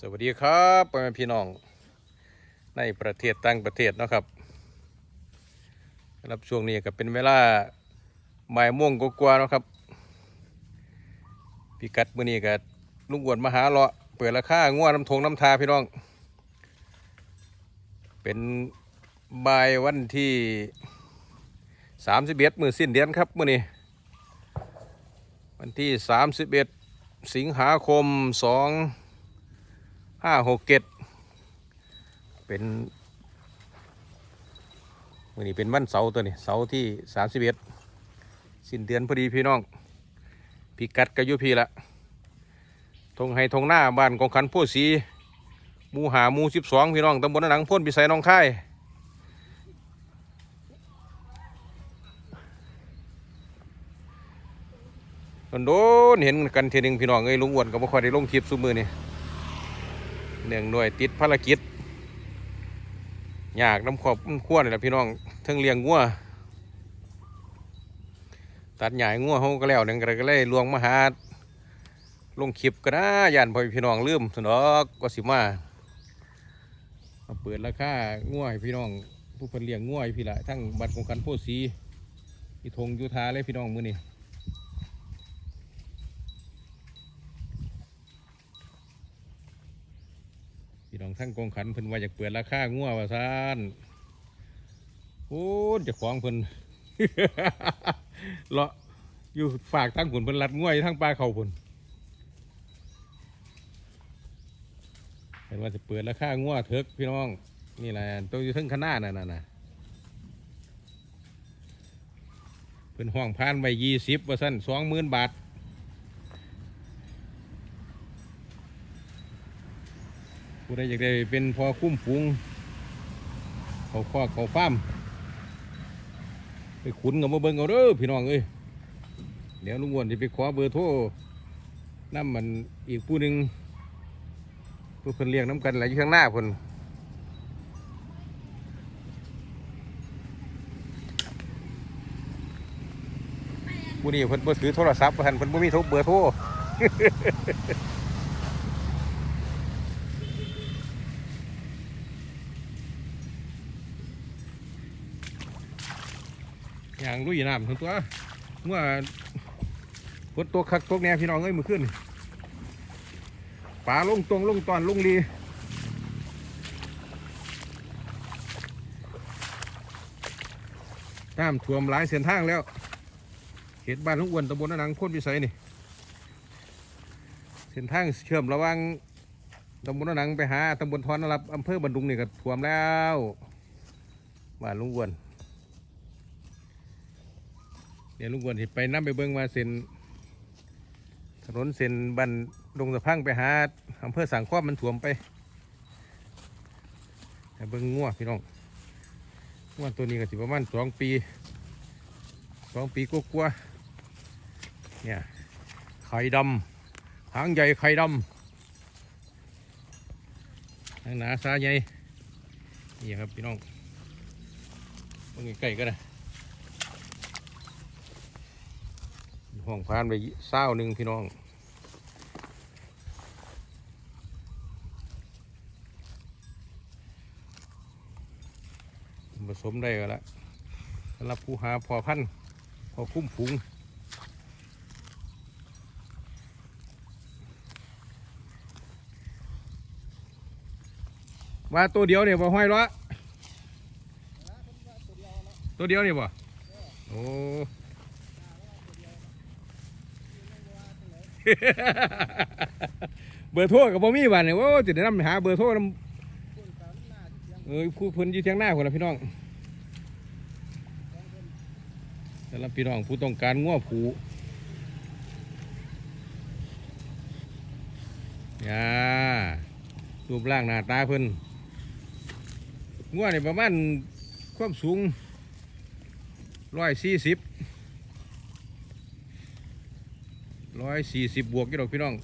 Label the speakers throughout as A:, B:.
A: สวัสดีครับพ่อแม่พี่น้องในประเทศต่างประเทศนะครับรับช่วงนี้ก็เป็นเวลาบ่ายโมงกว่าๆนะครับพิกัดมื้อนี้ก็ลุงอวนมหาเลาะเปิดราคาง่วน้ำทงน้ำทาพี่น้อง เป็นบ่ายวันที่สามสิบเอ็ดมือสิ้นเดือนครับมื้อนี้ วันที่สามสิบเอ็ดสิงหาคมสอง ห้าหกเจ็ดเป็นวันนี้เป็นวันเสาร์ตัวนี้เสาร์ที่สามสิบเอ็ดสิ้นเดือนพอดีพี่น้องพิกัดกอยุพีละทงไฮทงหน้าบ้านกองขันโพสีมูหามูสิบสองพี่น้องตำบลหนังพ่นพิสัยน้องค่ายโดนเห็นกันเทีนึงพี่น้องเอ้ยลุงอ้วนก็บ่ค่อยได้ลงคลิปซุมือนี่ เนื่องด้วยติดภารกิจอยากน้ำขอบขั้วนี่แหละพี่น้องเทิงเลี้ยงงัวตัดใหญ่งัวเขาก็แล้วหนึ่งก็เลยลวงมาหาลงคลิปก็นะย่านพ่อพี่น้องลืมสนอกก็สิมามาเปิดราคางัวให้พี่น้องผู้คนเลี้ยงงัวพี่ละทั้งบัตรของกันโพสีอีทงยุทาเลยพี่น้องมือนี่ พี่น้องทั้งกองขันเพิ่นว่าอยากเปิดราคางัวว่าซานโอ้จะของเพิ่นเลาะอยู่ฝากทั้งผุนเพิ่นรัดงัวยทั้งปลาเขาผุนเห็นว่าจะเปิดราคางัวเถิกพี่น้อง นี่แหละตัวอยู่ทั้งขนาดนั่นน่ะนะเพิ่นห้องพานไว้ยี่สิบว่าสั้นสองหมื่นบาท ใดอยากได้เป็นพอคุ้มฝูงเขาคอกเขาฟามไปขุนกับมาเบิ่งเอาเด้อพี่น้องเอ้ยเดี๋ยวลุงวนจะไปขอเบอร์โทรน้ำมันอีกผู้หนึ่งเพื่อเพิ่นเลี้ยงน้ำกันไหลอยู่ข้างหน้าเพิ่นผู้นี้เพิ่นบ่ถือโทรศัพท์เพิ่นเพิ่นบ่มีโทรเบอร์โทร อย่างลุยน้ำทั้งตัวเมื่อฝนตกคักตกแน่พี่น้องเอ้ยมือขึ้นป่าลงตรงลงตอนลงรีน้ำท่วมหลายเส้นทางแล้วเขตบ้านลุงอ้วนตำบลนานังพ้นวิสัยนี่เส้นทางเชื่อมระว่างตำบลนานังไปหาตำบลทอนนรับอำเภอบันดุงนี่ก็ท่วมแล้วบ้านลุงอ้วน เดี๋ยวลุงกวนสิไปน้ำไปเบิ้งมาเส้นถนนเส้นบันดงสะพังไปหาอำเภอสังข้อมมันถ่วมไปแต่เบิ้งงัวพี่น้องงัวตัวนี้ก็สิประมาณสองปีสองปีกลัวๆเนี่ยไข่ดำหางใหญ่ไข่ดำหางหนาซาใหญ่นี่ครับพี่น้องเบิ่งใกล้ก็ได้ ห้องพานไปเศร้าหนึ่งพี่น้องผสมได้ก็แล้วสำหรับผู้หาพอพันพอคุ้มฝูงว่าตัวเดียวเนี่ยบ่ห้อยละตัวเดียวเนี่ยบ่โอ้ เบอร์โทรกับบ่มีบ้านเนี่ยโอ้จะได้นำหาเบอร์โทรนำเออผู้เพิ่นอยู่เทียงหน้าคนละพี่น้องสำหรับพี่น้องผู้ต้องการง้อผูย่ารูปร่างหน้าตาเพิ่นง้อเนี่ประมาณความสูงร้อยสี่สิบ ร้อยสี่สิบบวกกี่ดอกพี่น้อง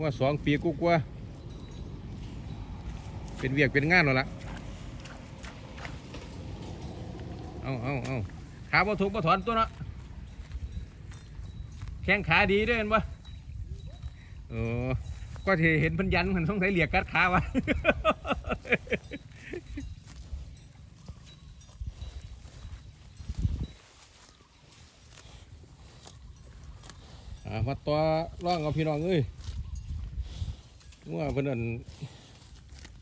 A: ว่าสองปีกูกว่า เป็นเวียกเป็นงานแล้วล่ะเอาเอาเอาขาบ่ถูกบ่ถอนตัวเนาะแข้งขาดีด้วยเห็นปะเออก็เห็นพันยันมันต้องใช้เหลียกกัดขาวะ อ่ามาตัวร่องเอาพี่น้องเอ้ยว่าเพิ่นอั่น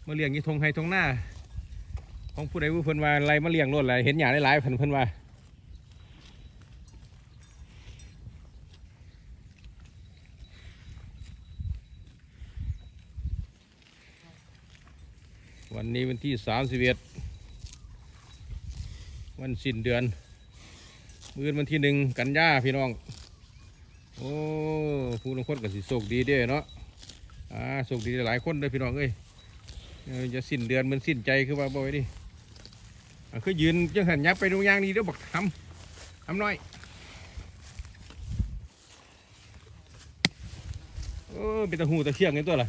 A: มาเลี้ยงยี่ทงไฮทงหน้า ของผู้ใดผู้เพิ่นว่าอะไรมาเลี้ยงรถอะไรเห็นอย่างหลายๆเพิ่นเพิ่นว่าวันนี้วันที่สามสิบเอ็ดวันสิ้นเดือน มื้อวันที่หนึ่งกันยาพี่น้อง โอ้ผู้ลงคนก็สิโชคดีเด้เนาะอ่าโชคดีหลายคนเลยพี่น้องเอ้ยจะสิ้นเดือนมันสิ้นใจคือว่าบ่อยดิคือยืนจังหันยับไปดูย่างนี้เด้อบักทำทำน้อยเออเป็นตะหูตะเชียงนี่ตัวล่ะ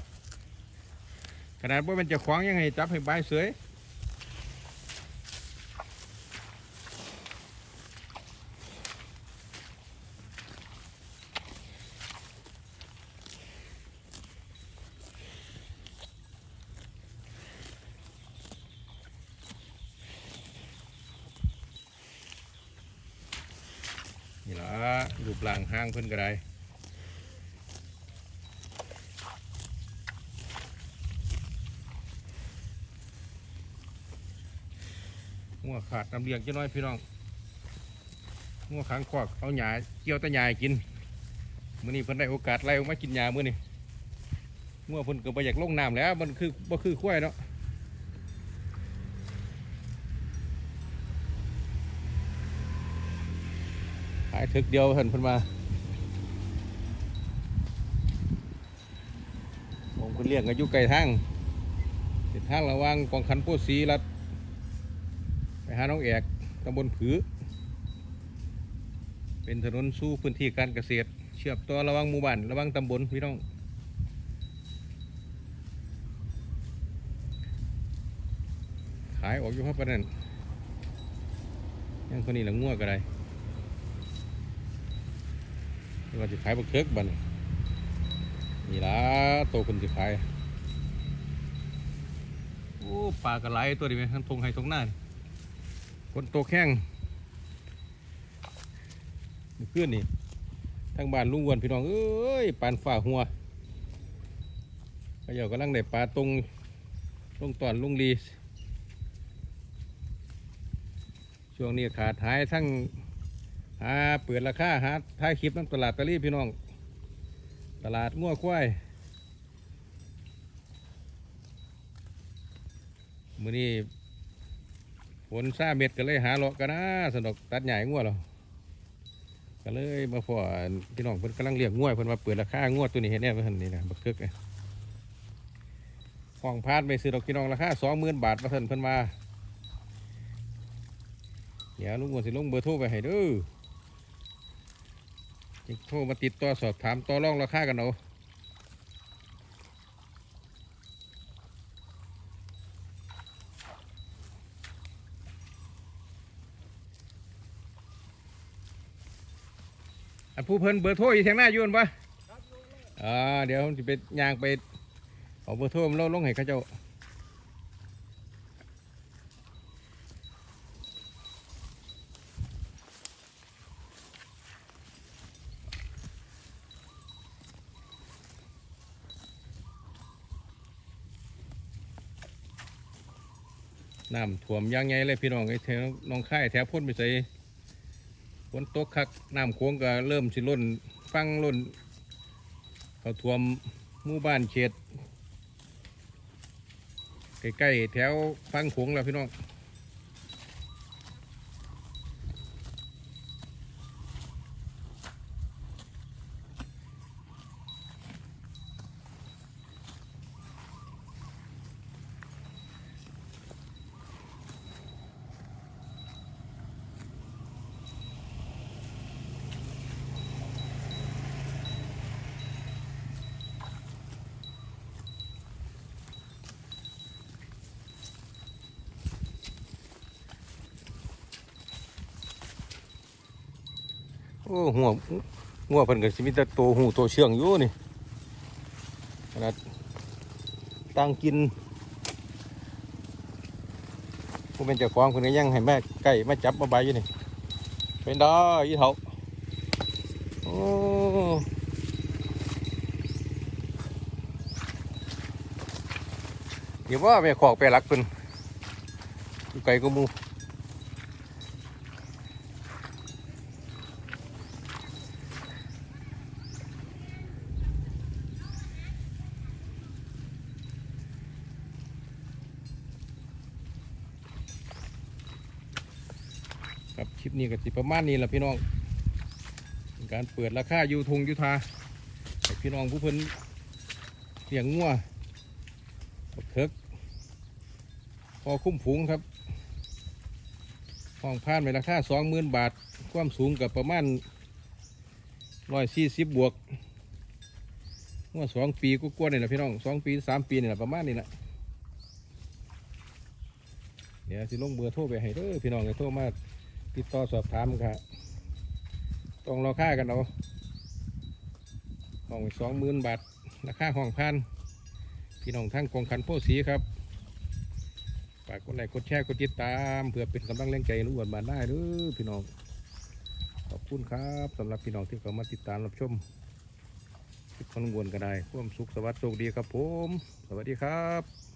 A: ขนาดว่ามันจะขวางยังไงจับให้ใบายเสยนี่ล่ะรู ปร่างห้างเพิ่นก็ได้หัวขาดน้ำเลี้ยงจะน้อยพี่น้องหัวขางคอกเอาหญ้าเกี่ยวตะหญ้ากินมื้อนี้เพิ่นได้โอกาสไล่ออกมากินหญ้ามื้อนี้หัวเพิ่นก็บ่อยากลงน้ำแล้วมันคือบ่คือควายเนาะายถึกเดียวเห็นเพิ่นมาผมคุณเรียกอายุไกลทางเป็นทางระว่างกองคันโพธิ์ศรีรัดไปหาน้องแอกตำบลผือ เป็นถนนสู่พื้นที่การเกษตร เชื่อมต่อระว่างหมู่บ้านระว่างตำบลพี่น้องขายออกอยู่ครับปานนั้นยังคนนี้หละงัวก็ได้ ว่าจะขายบักเคิกบัดนนี่ละโตคนจะขายโอ้ปลากระไรตัวนี้ไหมทั้งทงไห้ทงหน้านคนโตแข้งนี่เพื่อนนี่ทางบ้านลุงวนพี่น้องเอ้ยปานฝ่าหัวเขาเจ้ากำลังได้ปลาตรงลงตอนลุงลีช่วงนี้ขาดหายทั้ง หาเปิดราคาหาท้ายคลิปน้ำตลาดตะลี่พี่น้อง ตลาดงัวควายมือนี้ฝนซาเม็ดก็เลยหาเลาะกันนะสนอกตัดใหญ่งัวเราก็เลยมาพอพี่น้องเพิ่นกำลังเลี้ยงงัวเพิ่นมาเปิดราคางัวตัวนี้เห็นแน่เพิ่นนี่นะบักคึกเนี่ยห้องพาดไปซื้อดอกพี่น้องราคาสองหมื่นบาทมาเพิ่นเพิ่นมาเดี๋ยวลุงอ้วสิลงเบอร์โทรไปให้เด้อโทรมาติดต่อสอบถามต่อรองราคากันเอาอันผู้เพิ่นเบอร์โทรอยู่ทางหน้าอยู่นั่นปะอ่าเดี๋ยวผมจะไปยางไปเอาเบอร์โทรมาลงให้เขาเจ้า น้ำท่วมอยางไงเลยพี่น้องไอ้แถวหน้องค่ายแถวพ้นไปใส่ฝนตกคักน้ำโค้งก็เริ่มสิล้นฟังล้นเขาท่วมหมู่บ้านเขตใกล้ๆแถวฟังโขงแล้วพี่น้อง โอ้หัวหัวเพิ่นก็สิมีแต่โตหูโตเชื่องอยู่นี่นาดตั้งกินผู้เป็นเจ้าของคนนี้ยังให้แม่ไก่มาจับมาใบอยู่นี่เป็นดอยี่เถาโอ้เดี๋ยวว่าไปขอกไปรักเป็นไก่ก็มู คลิปนี้ก็สิประมาณนี้แหละพี่น้องการเปิดราคายูทงยูทาพี่น้องผู้เพิ่นเลี้ยงงัวบักเถิกพอคุ้มฝูงครับห้องพานไปราคาสองหมื่นบาท ความสูงกับประมาณร้อยสี่สิบบวกงัวสองปีก็กวาๆนี่แหละพี่น้องสองปีสามปีนี่แหละประมาณนี้แหละเดี๋ยวสิลงเบอร์โทรไปให้เด้อพี่น้องเลยโทรมา ติดต่อสอบถามครับต้องรอค่ากันเอาห้องสองหมื่นบาทราคาห้องพันพี่น้องทั้งกองขันโพสีครับฝากกดไลค์กดแชร์กดติดตามเพื่อเป็นกำลังแรงใจนุ่วนบาได้เด้อพี่น้องขอบคุณครับสำหรับพี่น้องที่เข้ามาติดตามรับชมคลิปของลุงวนก็ได้ความสุขสวัสดิ์โชคดีครับผม สวัสดีครับ